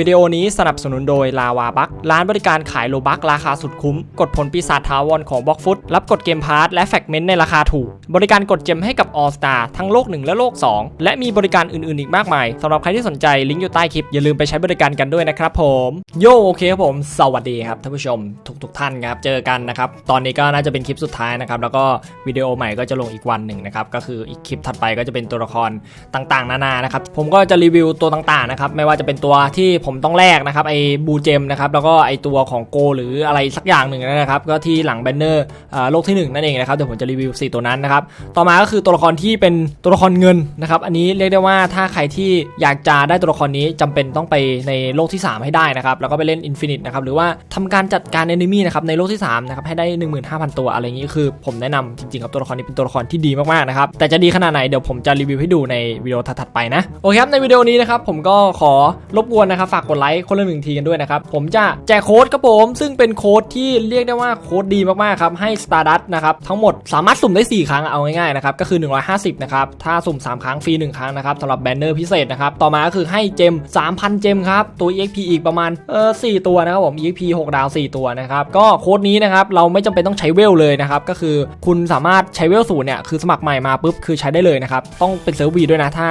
วิดีโอนี้สนับสนุนโดยลาวาบักร้านบริการขายโลบักราคาสุดคุ้ม กดผลปีศาจทาวรของบล็อกฟุตรับกดเกมพาร์ทและแฟกเมนต์ในราคาถูก บริการกดเจมให้กับ All Star ทั้งโลก 1 และโลก 2 และมีบริการอื่นๆอีกมากมายสำหรับใครที่สนใจลิงก์อยู่ใต้คลิป อย่าลืมไปใช้บริการกันด้วยนะครับผมโยโอเคครับผม สวัสดีครับท่านผู้ชมทุกๆท่านครับเจอกันนะครับตอนนี้ก็น่าจะเป็นคลิปสุดท้ายนะครับแล้วก็วิดีโอใหม่ก็จะลงอีกวันหนึ่งนะครับก็คืออีกคลิปถัดไปก็จะเป็นตัวละครต่างๆ นานานะครับผมก็จะรีวิวตัวต่างๆนะครับไม่ว่าจะเป็นตัวที่ผมต้องแลกนะครับไอ้บูเจมนะครับแล้วก็ไอ้ตัวของโก หรืออะไรสักอย่างหนึ่งนะครับก็ที่หลังแบนเนอร์โลกที่หนึ่งนั่นเองนะครับเดี๋ยวผมจะรีวิว 4 ตัวนั้นนะครับต่อมาก็คือตัวละครที่เป็นตัวละครเงินนะครับอันนี้เรียกได้ว่าถ้าใครที่อยากจะได้ตัวละครนี้จำเป็นต้องไปในโลกที่ 3 ให้ได้นะครับแล้วก็ไปเล่นอินฟินิตนะครับหรือว่าทำการจัดการเอนิมินะครับในโลกที่3นะครับให้ได้ 15,000 ตัวอะไรอย่างนี้คือ ผมแนะนำจริงๆครับตัวละครนี้เป็นตัวละครที่ดีมากๆนะครับแต่จะดีขนาดไหนเดี๋ยวผมจะรีวิวให้ดูในวิดีโอถัดๆไปนะโอเคครับในวิดีโอนี้นะครับผมก็ขอรบกวนนะครับากกดไลค์คนละหนึ่งทีกันด้วยนะครับ ผมจะแจกโค้ดครับผม ซึ่งเป็นโค้ดที่เรียกได้ว่าโค้ดดีมากๆครับ ให้ Stardust นะครับ ทั้งหมดสามารถสุ่มได้ 4 ครั้งเอาง่ายๆนะครับ ก็คือ 150 นะครับ ถ้าสุ่ม 3 ครั้งฟรี 1 ครั้งนะครับสำหรับแบนเนอร์พิเศษนะครับ ต่อมาก็คือให้เจม 3,000 เจมครับ ตัว EXP อีกประมาณเออ4ตัวนะครับผม EXP 6 ดาว 4 ตัวนะครับ ก็โค้ดนี้นะครับเราไม่จำเป็นต้องใช้เวลเลยนะครับก็คือคุณสามารถใช้เวลศูนย์เนี่ยคือสมัครใหม่มาปุ๊บคือใช้ได้เลยนะครับต้องเป็นเซิร์วีด้วยนะถ้า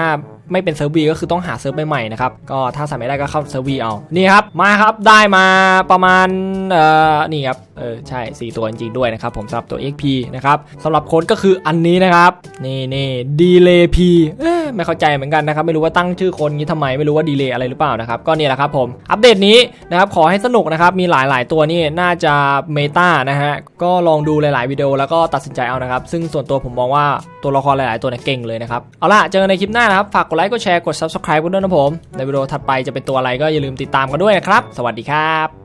ไม่เป็นเซิร์ฟวีก็คือต้องหาเซิร์ฟใหม่ๆนะครับก็ถ้าใส่ไม่ได้ก็เข้าเซิร์ฟวีเอานี่ครับมาครับได้มาประมาณเอ่อนี่ครับเออใช่ 4 ตัวจริงๆด้วยนะครับผมสำหรับตัว XP นะครับสำหรับโค้ดก็คืออันนี้นะครับนี่นี่ดีเลย์พี ไม่เข้าใจเหมือนกันนะครับไม่รู้ว่าตั้งชื่อคนนี้ทำไมไม่รู้ว่าดีเลย์อะไรหรือเปล่านะครับก็เนี่ยแหละครับผมอัปเดตนี้นะครับขอให้สนุกนะครับมีหลาย ๆ ตัวนี่น่าจะเมตานะฮะก็ลองดูหลาย ๆ วิดีโอแล้วก็ตัดสินใจเอานะครับ ซึ่งส่วนตัวผมมองว่าตัวละครหลาย ๆ ตัวเนี่ยเก่งเลยนะครับเอาล่ะเจอกันในคลิปหน้านะครับฝากกดไลค์กดแชร์กด subscribe กันด้วยนะผมในวิดีโอถัดไปจะเป็นตัวอะไรก็อย่าลืมติดตามกันด้วยนะครับ สวัสดีครับ